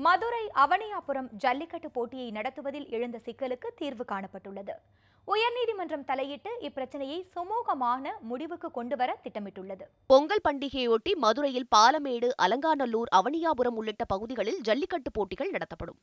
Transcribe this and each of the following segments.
மதுரை அவனியாபுரம் ஜல்லிக்கட்டு போட்டியை நடத்துவதில் எழுந்த சிக்கலுக்கு தீர்வு காணப்பட்டுள்ளது. உயர்நீதிமன்றம் தலையிட்டு இப்பிரச்சனையை சுமூகமான முடிவுக்கு கொண்டுவர திட்டமிட்டுள்ளது. பொங்கல் பண்டிகையொட்டி மதுரையில் பாலமேடு அலங்காநல்லூர் அவனியாபுரம் உள்ளிட்ட பகுதிகளில் ஜல்லிக்கட்டு போட்டிகள் நடத்தப்படும்.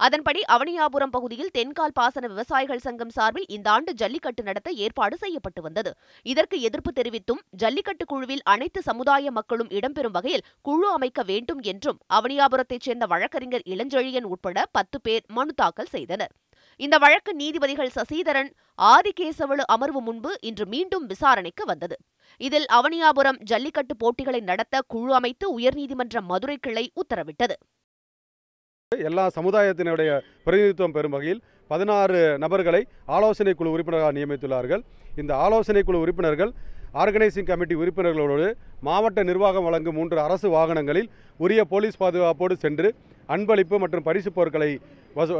அதன்படி அவனியாபுரம் பகுதியில் தென்கால் பாசன விவசாயிகள் சங்கம் சார்பில் இந்த ஆண்டு ஜல்லிக்கட்டு நடத்த ஏற்பாடு செய்யப்பட்டு வந்தது. இதற்கு எதிர்ப்பு தெரிவித்தும் ஜல்லிக்கட்டு குழுவில் அனைத்து சமுதாய மக்களும் இடம்பெறும் வகையில் குழு அமைக்க வேண்டும் என்றும் அவனியாபுரத்தைச் சேர்ந்த வழக்கறிஞர் இளஞ்செழியன் உட்பட பத்து பேர் மனு தாக்கல் செய்தனர். இந்த வழக்கு நீதிபதிகள் சசிதரன் ஆதிகேசவலு அமர்வு முன்பு இன்று மீண்டும் விசாரணைக்கு வந்தது. இதில் அவனியாபுரம் ஜல்லிக்கட்டு போட்டிகளை நடத்த குழு அமைத்து உயர்நீதிமன்ற மதுரை கிளை உத்தரவிட்டது. எல்லா சமுதாயத்தினுடைய பிரதிநிதித்துவம் பெறும் வகையில் பதினாறு நபர்களை ஆலோசனை குழு உறுப்பினராக நியமித்துள்ளார்கள். இந்த ஆலோசனை குழு உறுப்பினர்கள் ஆர்கனைசிங் கமிட்டி உறுப்பினர்களோடு மாவட்ட நிர்வாகம் வழங்கும் மூன்று அரசு வாகனங்களில் உரிய போலீஸ் பாதுகாப்போடு சென்று அன்பளிப்பு மற்றும் பரிசு பொருட்களை வசு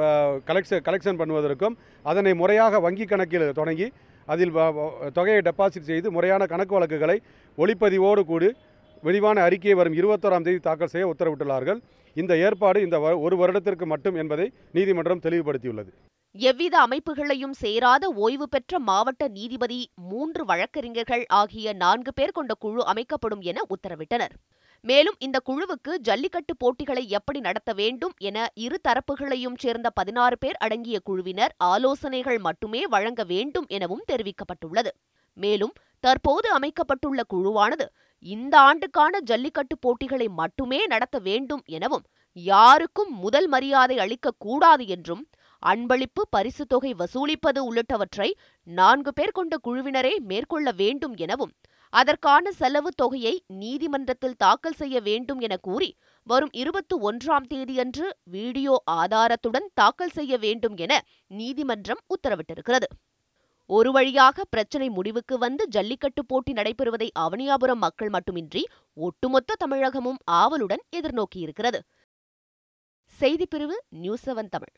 கலெக்ஷன் கலெக்ஷன் பண்ணுவதற்கும் அதனை முறையாக வங்கி கணக்கில் தொடங்கி அதில் தொகையை டெபாசிட் செய்து முறையான கணக்கு வழக்குகளை ஒளிப்பதிவோடு கூடி விரிவான அறிக்கையை வரும் இருபத்தோராம் தேதி தாக்கல் செய்ய உத்தரவிட்டுள்ளார்கள். இந்த ஏற்பாடு இந்த ஒரு வருடத்திற்கு மட்டும் என்பதை நீதிமன்றம் தெளிவுபடுத்தியுள்ளது. எவ்வித அமைப்புகளையும் சேராத ஓய்வு பெற்ற மாவட்ட நீதிபதி மூன்று வழக்கறிஞர்கள் ஆகிய நான்கு பேர் கொண்ட குழு அமைக்கப்படும் என உத்தரவிட்டனர். மேலும் இந்த குழுவுக்கு ஜல்லிக்கட்டு போட்டிகளை எப்படி நடத்த வேண்டும் என இரு தரப்புகளையும் சேர்ந்த பதினாறு பேர் அடங்கிய குழுவினர் ஆலோசனைகள் மட்டுமே வழங்க வேண்டும் எனவும் தெரிவிக்கப்பட்டுள்ளது. மேலும் தற்போது அமைக்கப்பட்டுள்ள குழுவானது இந்த ஆண்டுக்கான ஜல்லிக்கட்டு போட்டிகளை மட்டுமே நடத்த வேண்டும் எனவும் யாருக்கும் முதல் மரியாதை அளிக்கக் கூடாது என்றும் அன்பளிப்பு பரிசு தொகை வசூலிப்பது உள்ளிட்டவற்றை நான்கு பேர் கொண்ட குழுவினரே மேற்கொள்ள வேண்டும் எனவும் அதற்கான செலவு தொகையை நீதிமன்றத்தில் தாக்கல் செய்ய வேண்டும் என கூறி வரும் இருபத்தி ஒன்றாம் தேதியன்று வீடியோ ஆதாரத்துடன் தாக்கல் செய்ய வேண்டும் என நீதிமன்றம் உத்தரவிட்டிருக்கிறது. ஒரு வழியாக பிரச்சினை முடிவுக்கு வந்து ஜல்லிக்கட்டு போட்டி நடைபெறுவதை அவனியாபுரம் மக்கள் மட்டுமின்றி ஒட்டுமொத்த தமிழகமும் ஆவலுடன் எதிர்நோக்கியிருக்கிறது. செய்திப்பிரிவு நியூஸ் செவன் தமிழ்.